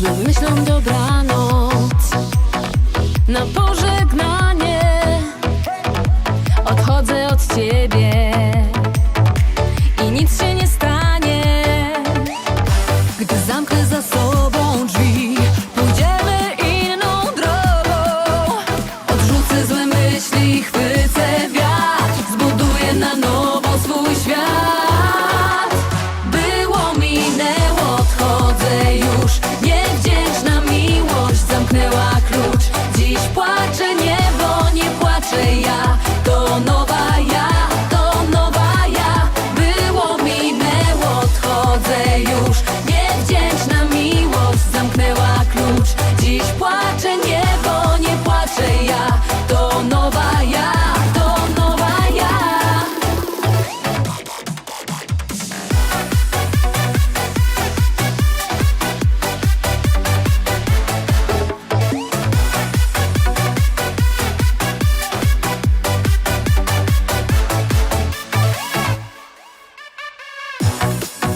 Snem myślą dobranoc. Na pożegnanie Odchodzę od ciebie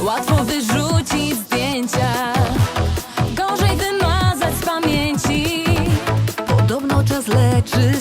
Łatwo wyrzucić zdjęcia Gorzej wymazać z pamięci. Podobno czas leczy